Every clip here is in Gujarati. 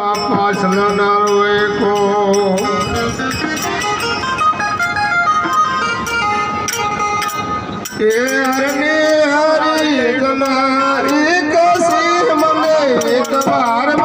પાછળ નારો એકો એ હરને હરી ગલારી કસી મને એક વાર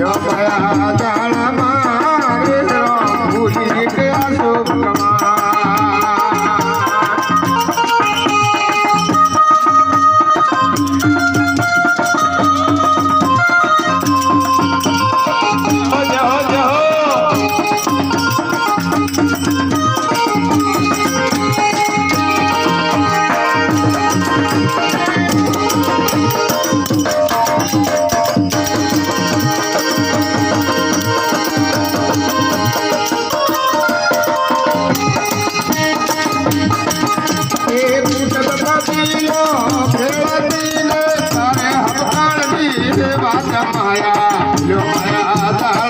给我拍下来 लो आया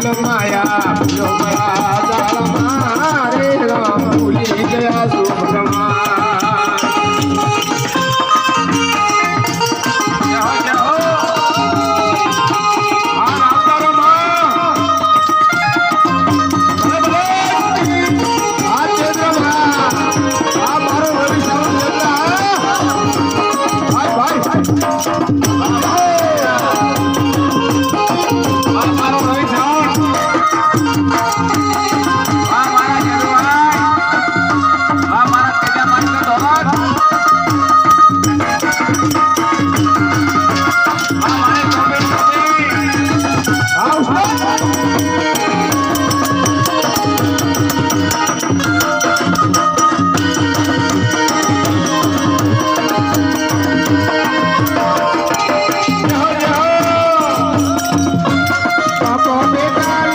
Maya, Maya. Bye.